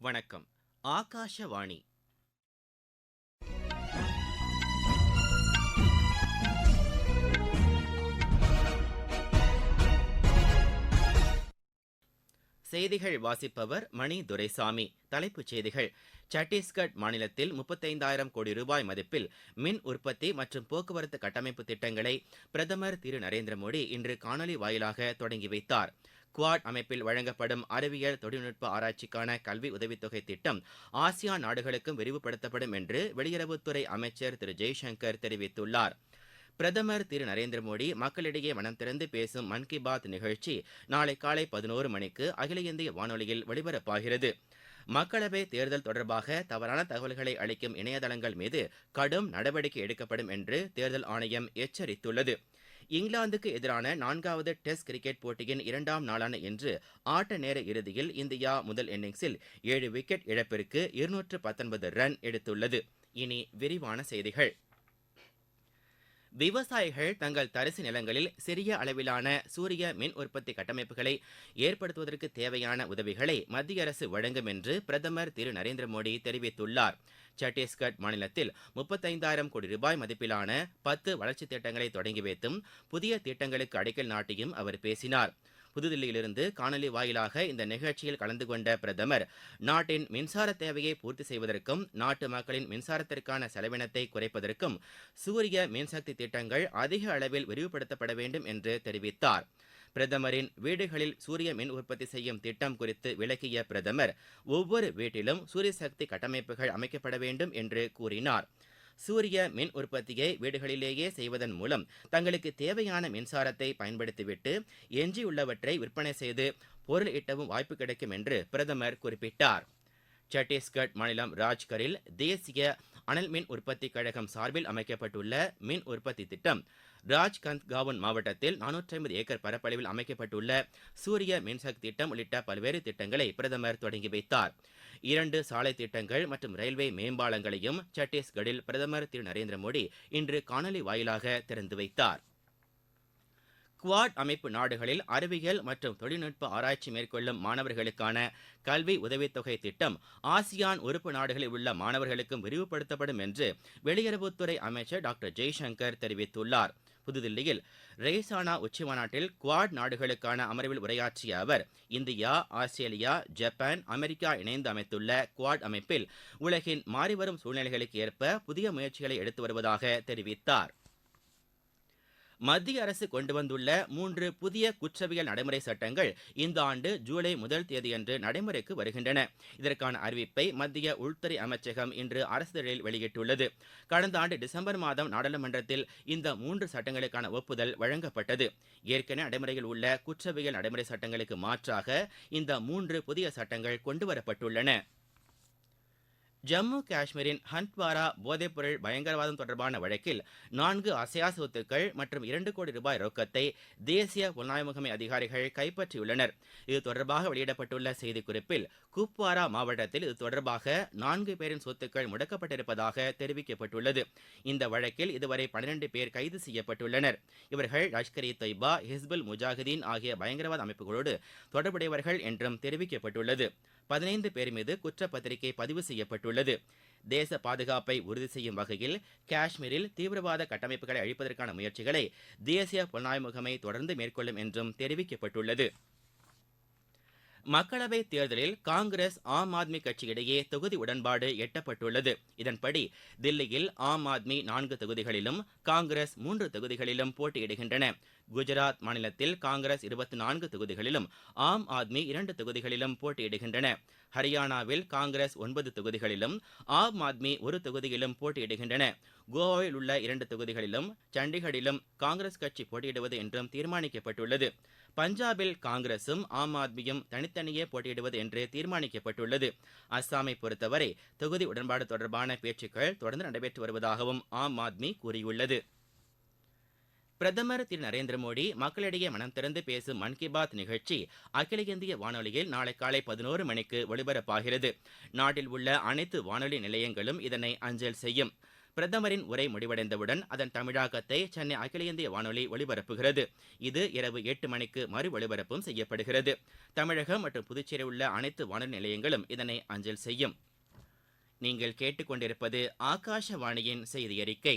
வணக்கம். ஆகாஷவாணி. செய்திகள் வாசிப்பவர் மணி துரைசாமி. தலைப்புச் செய்திகள். சத்தீஸ்கர் மாநிலத்தில் முப்பத்தைந்தாயிரம் கோடி ரூபாய் மதிப்பில் மின் உற்பத்தி மற்றும் போக்குவரத்து கட்டமைப்பு திட்டங்களை பிரதமர் திரு நரேந்திர மோடி இன்று காணொலி வாயிலாக தொடங்கி வைத்தார். குவாட் அமைப்பில் வழங்கப்படும் அறிவியல் தொழில்நுட்ப ஆராய்ச்சிக்கான கல்வி உதவித்தொகை திட்டம் ஆசியான் நாடுகளுக்கும் விரிவுபடுத்தப்படும் என்று வெளியுறவுத்துறை அமைச்சர் திரு ஜெய்சங்கர் தெரிவித்துள்ளார். பிரதமர் திரு நரேந்திர மோடி மக்களிடையே மனம் திறந்து பேசும் மன் கி பாத் நிகழ்ச்சி நாளை காலை பதினோரு மணிக்கு அகில இந்திய வானொலியில் ஒலிபரப்பாகிறது. மக்களவை தேர்தல் தொடர்பாக தவறான தகவல்களை அளிக்கும் இணையதளங்கள் மீது கடும் நடவடிக்கை எடுக்கப்படும் என்று தேர்தல் ஆணையம் எச்சரித்துள்ளது. இங்கிலாந்துக்கு எதிரான நான்காவது டெஸ்ட் கிரிக்கெட் போட்டியின் இரண்டாம் நாளான இன்று ஆட்ட நேர இறுதியில் இந்தியா முதல் இன்னிங்ஸில் ஏழு விக்கெட் இழப்பிற்கு இருநூற்று பத்தொன்பது ரன் எடுத்துள்ளது. இனி விரிவான செய்திகள். விவசாயிகள் தங்கள் தரிசு நிலங்களில் சிறிய அளவிலான சூரிய மின் உற்பத்தி கட்டமைப்புகளை ஏற்படுத்துவதற்கு தேவையான உதவிகளை மத்திய அரசு வழங்கும் என்று பிரதமர் திரு நரேந்திர மோடி தெரிவித்துள்ளார். சத்தீஸ்கர் மாநிலத்தில் முப்பத்தைந்தாயிரம் கோடி ரூபாய் மதிப்பிலான பத்து வளர்ச்சித் திட்டங்களை தொடங்கி வைத்தும் புதிய திட்டங்களுக்கு அடிக்கல் நாட்டியும் அவர் பேசினார். புதுதில்லியிலிருந்து காணொலி வாயிலாக இந்த நிகழ்ச்சியில் கலந்து கொண்ட பிரதமர் நாட்டின் மின்சார தேவையை பூர்த்தி செய்வதற்கும் நாட்டு மக்களின் மின்சாரத்திற்கான செலவினத்தை குறைப்பதற்கும் சூரிய மின்சக்தி திட்டங்கள் அதிக அளவில் விரிவுபடுத்தப்பட வேண்டும் என்று தெரிவித்தார். பிரதமரின் வீடுகளில் சூரிய மின் உற்பத்தி செய்யும் திட்டம் குறித்து விளக்கிய பிரதமர் ஒவ்வொரு வீட்டிலும் சூரிய சக்தி கட்டமைப்புகள் அமைக்கப்பட வேண்டும் என்று கூறினார். சூரிய மின் உற்பத்தியை வீடுகளிலேயே செய்வதன் மூலம் தங்களுக்கு தேவையான மின்சாரத்தை பயன்படுத்திவிட்டு எஞ்சியுள்ளவற்றை விற்பனை செய்து பொருள் ஈட்டவும் வாய்ப்பு கிடைக்கும் என்று பிரதமர் குறிப்பிட்டார். சத்தீஸ்கர் மாநிலம் ராஜ்கரில் தேசிய அனல் மின் உற்பத்தி கழகம் சார்பில் அமைக்கப்பட்டுள்ள மின் உற்பத்தி திட்டம் ராஜ்கந்த்காவன் மாவட்டத்தில் நானூற்றி ஐம்பது ஏக்கர் பரப்பளவில் அமைக்கப்பட்டுள்ள சூரிய மின்சக்தி திட்டம் உள்ளிட்ட பல்வேறு திட்டங்களை பிரதமர் தொடங்கி வைத்தார். இரண்டு சாலை திட்டங்கள் மற்றும் ரயில்வே மேம்பாலங்களையும் சத்தீஸ்கடில் பிரதமர் திரு நரேந்திர மோடி இன்று காணொலி வாயிலாக திறந்து வைத்தார். குவாட் அமைப்பு நாடுகளில் அறிவியல் மற்றும் தொழில்நுட்ப ஆராய்ச்சி மேற்கொள்ளும் மாணவர்களுக்கான கல்வி உதவித்தொகை திட்டம் ஆசியான் உறுப்பு நாடுகளில் உள்ள மாணவர்களுக்கும் விரிவுபடுத்தப்படும் என்று வெளியுறவுத்துறை அமைச்சர் டாக்டர் ஜெய்சங்கர் தெரிவித்துள்ளார். புதுதில்லியில் ரெய்சானா உச்சிமாநாட்டில் குவாட் நாடுகளுக்கான அமர்வில் உரையாற்றிய அவர் இந்தியா ஆஸ்திரேலியா ஜப்பான் அமெரிக்கா இணைந்து அமைத்துள்ள குவாட் அமைப்பில் உலகின் மாறிவரும் சூழ்நிலைகளுக்கு ஏற்ப புதிய முயற்சிகளை எடுத்து வருவதாக தெரிவித்தார். மத்திய அரசு கொண்டு வந்துள்ள மூன்று புதிய குற்றவியல் நடைமுறை சட்டங்கள் இந்த ஆண்டு ஜூலை முதல் தேதியன்று நடைமுறைக்கு வருகின்றன. இதற்கான அறிவிப்பை மத்திய உள்துறை அமைச்சகம் இன்று அரசிதழில் வெளியிட்டுள்ளது. கடந்த ஆண்டு டிசம்பர் மாதம் நாடாளுமன்றத்தில் இந்த மூன்று சட்டங்களுக்கான ஒப்புதல் வழங்கப்பட்டது. ஏற்கனவே நடைமுறையில் உள்ள குற்றவியல் நடைமுறை சட்டங்களுக்கு மாற்றாக இந்த மூன்று புதிய சட்டங்கள் கொண்டுவரப்பட்டுள்ளன ஜம்மு காஷ்மீரின் ஹந்த்வாரா போதைப்பொருள் பயங்கரவாதம் தொடர்பான வழக்கில் நான்கு அசையா சொத்துக்கள் மற்றும் இரண்டு கோடி ரூபாய் ரொக்கத்தை தேசிய புலனாய்வு முகமை அதிகாரிகள் கைப்பற்றியுள்ளனர். இது தொடர்பாக வெளியிடப்பட்டுள்ள செய்திக்குறிப்பில் குப்வாரா மாவட்டத்தில் இது தொடர்பாக நான்கு பேரின் சொத்துக்கள் முடக்கப்பட்டிருப்பதாக தெரிவிக்கப்பட்டுள்ளது. இந்த வழக்கில் இதுவரை பன்னிரண்டு பேர் கைது செய்யப்பட்டுள்ளனர். இவர்கள் லஷ்கர் இ தொய்பா ஹிஸ்புல் முஜாஹிதீன் ஆகிய பயங்கரவாத அமைப்புகளோடு தொடர்புடையவர்கள் என்றும் தெரிவிக்கப்பட்டுள்ளது. பதினைந்து பேர் மீது குற்றப்பத்திரிகை பதிவு செய்யப்பட்டுள்ளது. தேச பாதுகாப்பை உறுதி செய்யும் வகையில் காஷ்மீரில் தீவிரவாத கட்டமைப்புகளை அழிப்பதற்கான முயற்சிகளை தேசிய புலனாய்வு முகமை தொடர்ந்து மேற்கொள்ளும் என்றும் தெரிவிக்கப்பட்டுள்ளது. மக்களவைத் தேர்தலில் காங்கிரஸ் ஆம் ஆத்மி கட்சியிடையே தொகுதி உடன்பாடு எட்டப்பட்டுள்ளது. இதன்படி தில்லியில் ஆம் ஆத்மி நான்கு தொகுதிகளிலும் காங்கிரஸ் மூன்று தொகுதிகளிலும் போட்டியிடுகின்றன. குஜராத் மாநிலத்தில் காங்கிரஸ் இருபத்தி நான்கு தொகுதிகளிலும் ஆம் ஆத்மி இரண்டு தொகுதிகளிலும் போட்டியிடுகின்றன. ஹரியானாவில் காங்கிரஸ் ஒன்பது தொகுதிகளிலும் ஆம் ஆத்மி ஒரு தொகுதியிலும் போட்டியிடுகின்றன. கோவாவில் உள்ள இரண்டு தொகுதிகளிலும் சண்டிகரிலும் காங்கிரஸ் கட்சி போட்டியிடுவது என்றும் தீர்மானிக்கப்பட்டுள்ளது. பஞ்சாபில் காங்கிரசும் ஆம் ஆத்மியும் தனித்தனியே போட்டியிடுவது என்று தீர்மானிக்கப்பட்டுள்ளது. அஸ்ஸாமை பொறுத்தவரை தொகுதி உடன்பாடு தொடர்பான பேச்சுக்கள் தொடர்ந்து நடைபெற்று வருவதாகவும் ஆம் ஆத்மி கூறியுள்ளது. பிரதமர் திரு நரேந்திர மோடி மக்களிடையே மனம் திறந்து பேசும் மன் கி பாத் நிகழ்ச்சி அகில இந்திய வானொலியில் நாளை காலை பதினோரு மணிக்கு ஒலிபரப்பாகிறது நாட்டில் உள்ள அனைத்து வானொலி நிலையங்களும் இதனை அஞ்சல் செய்யும். பிரதமரின் உரை முடிவடைந்தவுடன் அதன் தமிழாக்கத்தை சென்னை அகில இந்திய வானொலி ஒலிபரப்புகிறது இது இரவு எட்டு மணிக்கு மறு ஒலிபரப்பும் செய்யப்படுகிறது. தமிழகம் மற்றும் புதுச்சேரி உள்ள அனைத்து வானொலி நிலையங்களும் இதனை அஞ்சல் செய்யும். நீங்கள் கேட்டுக்கொண்டிருப்பது ஆகாஷவாணியின் செய்தி அறிக்கை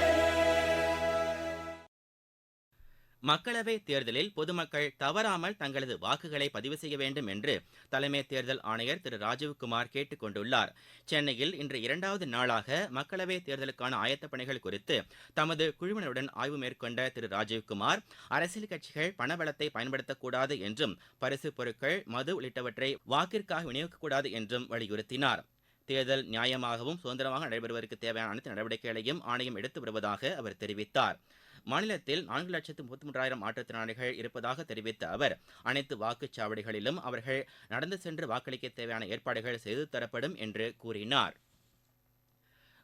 மக்களவை தேர்தலில் பொதுமக்கள் தவறாமல் தங்களது வாக்குகளை பதிவு செய்ய வேண்டும் என்று தலைமை தேர்தல் ஆணையர் திரு ராஜீவ்குமார் கேட்டுக் கொண்டுள்ளார் சென்னையில் இன்று இரண்டாவது நாளாக மக்களவை தேர்தலுக்கான ஆயத்தப் பணிகள் குறித்து தமது குழுவினருடன் ஆய்வு மேற்கொண்ட திரு ராஜீவ்குமார் அரசியல் கட்சிகள் பணபலத்தை பயன்படுத்தக்கூடாது என்றும் பரிசுப் பொருட்கள் மது உள்ளிட்டவற்றை வாக்கிற்காக விநியோகிக்கக்கூடாது என்றும் வலியுறுத்தினார். தேர்தல் நியாயமாகவும் சுதந்திரமாக நடைபெறுவதற்கு தேவையான அனைத்து நடவடிக்கைகளையும் ஆணையம் எடுத்து வருவதாக அவர் தெரிவித்தார். மாநிலத்தில் நான்கு லட்சத்து முப்பத்தி மூன்றாயிரம் மாற்றுத்திறனாளிகள் இருப்பதாக தெரிவித்த அவர் அனைத்து வாக்குச்சாவடிகளிலும் அவர்கள் நடந்து சென்று வாக்களிக்க தேவையான ஏற்பாடுகள் செய்து தரப்படும் என்று கூறினார்.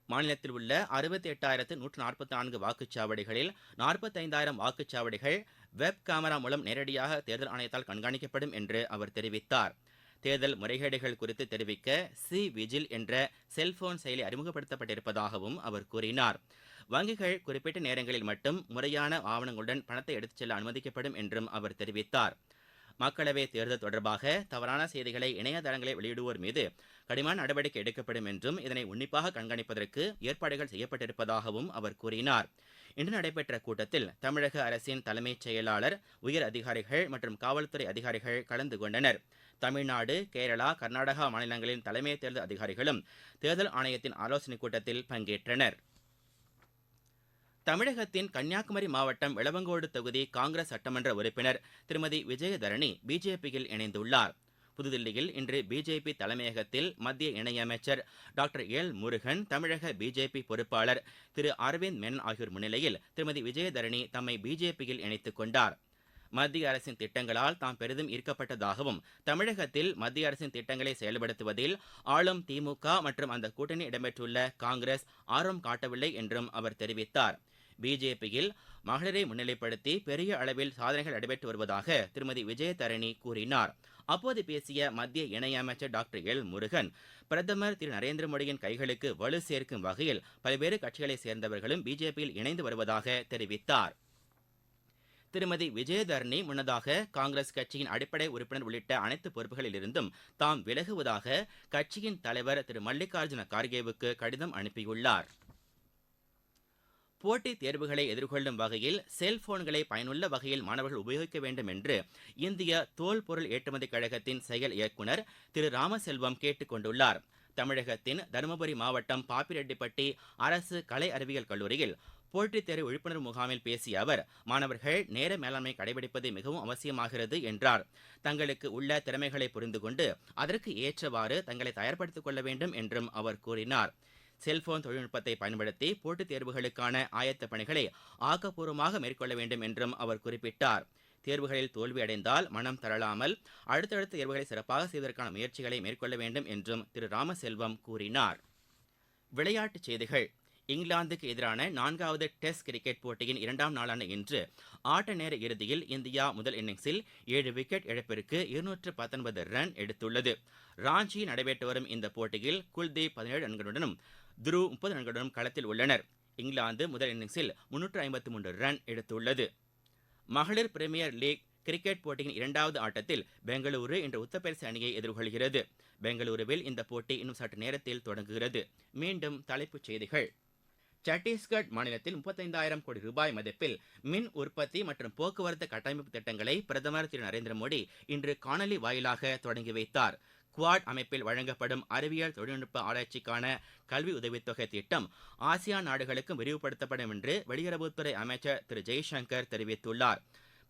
மாநிலத்தில் உள்ள அறுபத்தி எட்டாயிரத்து நூற்று நாற்பத்தி நான்கு வாக்குச்சாவடிகளில் நாற்பத்தைந்தாயிரம் வாக்குச்சாவடிகள் வெப் கேமரா மூலம் நேரடியாக தேர்தல் ஆணையத்தால் கண்காணிக்கப்படும் என்று அவர் தெரிவித்தார். தேர்தல் முறைகேடுகள் குறித்து தெரிவிக்க சி விஜில் என்ற செல்போன் செயலி அறிமுகப்படுத்தப்பட்டிருப்பதாகவும் அவர் கூறினார். வங்கிகள் குறிப்பிட்ட நேரங்களில் மட்டும் முறையான ஆவணங்களுடன் பணத்தை எடுத்துச் செல்ல அனுமதிக்கப்படும் என்றும் அவர் தெரிவித்தார். மக்களவை தேர்தல் தொடர்பாக தவறான செய்திகளை இணையதளங்களில் வெளியிடுவோர் மீது கடுமையான நடவடிக்கை எடுக்கப்படும் என்றும் இதனை உன்னிப்பாக கண்காணிப்பதற்கு ஏற்பாடுகள் செய்யப்பட்டிருப்பதாகவும் அவர் கூறினார். இன்று நடைபெற்ற கூட்டத்தில் தமிழக அரசின் தலைமைச் செயலாளர் உயர் அதிகாரிகள் மற்றும் காவல்துறை அதிகாரிகள் கலந்து கொண்டனர். தமிழ்நாடு கேரளா கர்நாடகா மாநிலங்களின் தலைமை தேர்தல் அதிகாரிகளும் தேர்தல் ஆணையத்தின் ஆலோசனைக் கூட்டத்தில் பங்கேற்றனர். தமிழகத்தின் கன்னியாகுமரி மாவட்டம் விளவங்கோடு தொகுதி காங்கிரஸ் சட்டமன்ற உறுப்பினர் திருமதி விஜயதரணி பிஜேபியில் இணைந்துள்ளார். புதுதில்லியில் இன்று பிஜேபி தலைமையகத்தில் மத்திய இணையமைச்சர் டாக்டர் எல் முருகன் தமிழக பிஜேபி பொறுப்பாளர் திரு அரவிந்த் மேனன் ஆகியோர் முன்னிலையில் திருமதி விஜயதரணி தம்மை பிஜேபியில் இணைத்துக் கொண்டார். மத்திய அரசின் திட்டங்களால் தாம் பெரிதும் ஈர்க்கப்பட்டதாகவும் தமிழகத்தில் மத்திய அரசின் திட்டங்களை செயல்படுத்துவதில் ஆளும் திமுக மற்றும் அந்த கூட்டணி இடம்பெற்றுள்ள காங்கிரஸ் ஆர்வம் காட்டவில்லை என்றும் அவர் தெரிவித்தார். பிஜேபியில் மகளிரை முன்னிலைப்படுத்தி பெரிய அளவில் சாதனைகள் நடைபெற்று வருவதாக திருமதி விஜயதரணி கூறினார். அப்போது பேசிய மத்திய இணையமைச்சர் டாக்டர் எல் முருகன் பிரதமர் திரு நரேந்திர மோடியின் கைகளுக்கு வலு சேர்க்கும் வகையில் பல்வேறு கட்சிகளைச் சேர்ந்தவர்களும் பிஜேபியில் இணைந்து வருவதாக தெரிவித்தார். திருமதி விஜயதரணி முன்னதாக காங்கிரஸ் கட்சியின் அடிப்படை உறுப்பினர் உள்ளிட்ட அனைத்து பொறுப்புகளிலிருந்தும் தாம் விலகுவதாக கட்சியின் தலைவர் திரு மல்லிகார்ஜுன கார்கேவுக்கு கடிதம் அனுப்பியுள்ளார். போட்டித் தேர்வுகளை எதிர்கொள்ளும் வகையில் செல்போன்களை பயனுள்ள வகையில் மாணவர்கள் உபயோகிக்க வேண்டும் என்று இந்திய தோல் பொருள் ஏற்றுமதி கழகத்தின் செயல் இயக்குநர் திரு ராமசெல்வம் கேட்டுக் கொண்டுள்ளார். தமிழகத்தின் தருமபுரி மாவட்டம் பாப்பிரெட்டிப்பட்டி அரசு கலை அறிவியல் கல்லூரியில் போட்டித் தேர்வு விழிப்புணர்வு முகாமில் பேசிய அவர் மாணவர்கள் நேர மேலாண்மை கடைபிடிப்பது மிகவும் அவசியமாகிறது என்றார். தங்களுக்கு உள்ள திறமைகளை புரிந்து கொண்டு அதற்கு ஏற்றவாறு தங்களை தயார்படுத்திக் கொள்ள வேண்டும் என்றும் அவர் கூறினார். செல்போன் தொழில்நுட்பத்தை பயன்படுத்தி போட்டித் தேர்வுகளுக்கான ஆயத்த பணிகளை ஆக்கப்பூர்வமாக மேற்கொள்ள வேண்டும் என்றும் அவர் குறிப்பிட்டார். தேர்வுகளில் தோல்வியடைந்தால் மனம் தளராமல் அடுத்தடுத்த தேர்வுகளை சிறப்பாக செய்வதற்கான முயற்சிகளை மேற்கொள்ள வேண்டும் என்றும் திரு. ராமசெல்வம் கூறினார். விளையாட்டுச் செய்திகள். இங்கிலாந்துக்கு எதிரான நான்காவது டெஸ்ட் கிரிக்கெட் போட்டியின் இரண்டாம் நாளான இன்று ஆட்ட நேர இறுதியில் இந்தியா முதல் இன்னிங்ஸில் ஏழு விக்கெட் இழப்பிற்கு இருநூற்று பத்தொன்பது ரன் எடுத்துள்ளது. ராஞ்சியில் நடைபெற்று வரும் இந்த போட்டியில் குல்தீப் பதினேழு ரன்களுடனும் துருவ் முப்பது ரன்களுடன் களத்தில் உள்ளனர். இங்கிலாந்து முதல் இன்னிங்ஸில் முன்னூற்று ஐம்பத்தி மூன்று ரன் எடுத்துள்ளது. மகளிர் பிரீமியர் லீக் கிரிக்கெட் போட்டியின் இரண்டாவது ஆட்டத்தில் பெங்களூரு இன்று உத்தரப்பிரதேச அணியை எதிர்கொள்கிறது. பெங்களூருவில் இந்த போட்டி இன்னும் சற்று நேரத்தில் தொடங்குகிறது. மீண்டும் தலைப்புச் செய்திகள். சத்தீஸ்கர் மாநிலத்தில் முப்பத்தைந்தாயிரம் கோடி ரூபாய் மதிப்பில் மின் உற்பத்தி மற்றும் போக்குவரத்து கட்டமைப்பு திட்டங்களை பிரதமர் திரு நரேந்திர மோடி இன்று காணொலி வாயிலாக தொடங்கி வைத்தார். குவாட் அமைப்பில் வழங்கப்படும் அறிவியல் தொழில்நுட்ப ஆராய்ச்சிக்கான கல்வி உதவித்தொகை திட்டம் ஆசியான் நாடுகளுக்கும் விரிவுபடுத்தப்படும் என்று வெளியுறவுத்துறை அமைச்சர் திரு ஜெய்சங்கர் தெரிவித்துள்ளார்.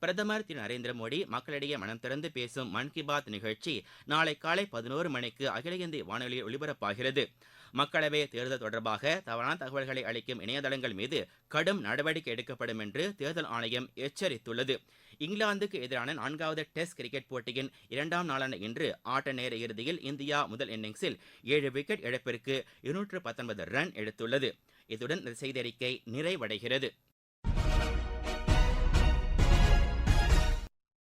பிரதமர் திரு நரேந்திர மோடி மக்களிடையே மனம் திறந்து பேசும் மன் கி பாத் நிகழ்ச்சி நாளை காலை பதினோரு மணிக்கு அகில இந்திய வானொலியில் ஒலிபரப்பாகிறது. மக்களவை தேர்தல் தொடர்பாக தவறான தகவல்களை அளிக்கும் இணையதளங்கள் மீது கடும் நடவடிக்கை எடுக்கப்படும் என்று தேர்தல் ஆணையம் எச்சரித்துள்ளது. இங்கிலாந்துக்கு எதிரான நான்காவது டெஸ்ட் கிரிக்கெட் போட்டியின் இரண்டாம் நாளான இன்று ஆட்ட நேர இறுதியில் இந்தியா முதல் இன்னிங்ஸில் ஏழு விக்கெட் இழப்பிற்கு இருநூற்று பத்தொன்பது ரன் எடுத்துள்ளது. இத்துடன் இந்த செய்தி அறிக்கை நிறைவடைகிறது.